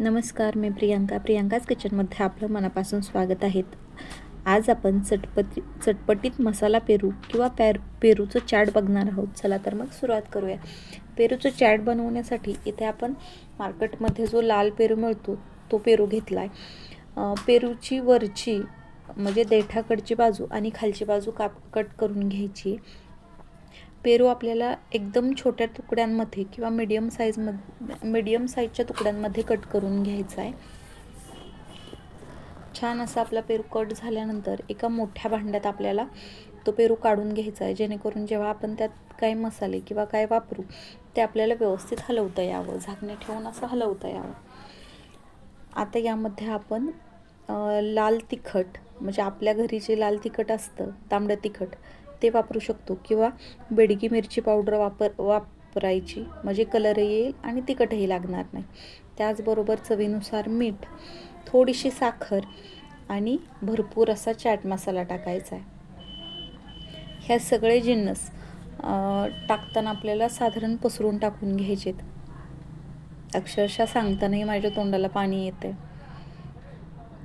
नमस्कार मी प्रियांका. प्रियांकाच किचनमध्ये आपलं मनापासून स्वागत आहे. आज आपण चटपटी चटपटीत मसाला पेरू किंवा पॅर पेरूचं चाट बघणार आहोत. चला तर मग सुरुवात करूया. पेरूचं चाट बनवण्यासाठी इथे आपण मार्केटमध्ये जो लाल पेरू मिळतो तो पेरू घेतला आहे पेरूची वरची म्हणजे देठाकडची बाजू आणि खालची बाजू काप कट करून घ्यायची. पेरू आपल्याला एकदम छोट्या तुकड्यांमध्ये किंवा मीडियम साईजमध्ये मीडियम साईजच्या तुकड्यांमध्ये कट करून घ्यायचा आहे. छान असा आपला पेरू कट झाल्यानंतर एका मोठ्या भांड्यात आपल्याला तो पेरू काढून घ्यायचा आहे. जेणेकरून जेव्हा आपण त्यात काही मसाले किंवा काय वापरू ते आपल्याला व्यवस्थित हलवता यावं. झाकणे ठेवून असं हलवता यावं. आता यामध्ये आपण लाल तिखट म्हणजे आपल्या घरी जे लाल तिखट असतं तांबडं तिखट ते वापरू शकतो किंवा बेडगी मिरची पावडर वापर वापरायची. म्हणजे कलर येईल आणि तिखटही लागणार नाही. त्याचबरोबर चवीनुसार मीठ थोडीशी साखर आणि भरपूर असा चाट मसाला टाकायचा आहे. ह्या सगळे जिन्नस टाकताना आपल्याला साधारण पसरून टाकून घ्यायचेत. अक्षरशः सांगतानाही माझ्या तोंडाला पाणी येते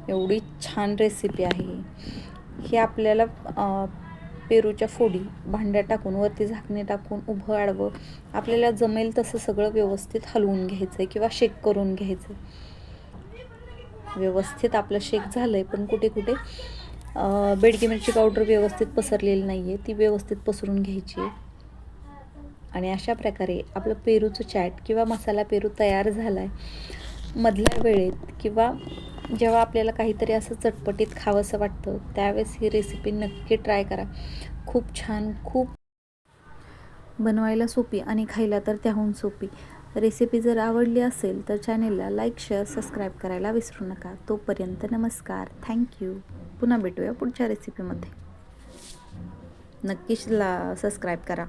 एवढी छान रेसिपी आहे ही. आपल्याला पेरूच्या फोडी भांड्यात टाकून वरती झाकणे टाकून उभं आडवं आपल्याला जमेल तसं सगळं व्यवस्थित हलवून घ्यायचं आहे किंवा शेक करून घ्यायचं व्यवस्थित आपलं शेक झालं आहे पण कुठे कुठे बेडकी मिरची पावडर व्यवस्थित पसरलेली नाही आहे ती व्यवस्थित पसरून घ्यायची आहे. आणि अशा प्रकारे आपलं पेरूचं चॅट किंवा मसाला पेरू तयार झाला आहे मधल्या वेळेत किंवा जेव्हा आपल्याला काहीतरी असं चटपटीत खावंसं वाटतं त्यावेळेस ही रेसिपी नक्की ट्राय करा. खूप छान खूप बनवायला सोपी आणि खायला तर त्याहून सोपी. रेसिपी जर आवडली असेल तर चॅनेलला लाईक शेअर सबस्क्राईब करायला विसरू नका. तोपर्यंत नमस्कार. थँक्यू पुन्हा भेटूया पुढच्या रेसिपीमध्ये नक्कीच ला सबस्क्राईब करा.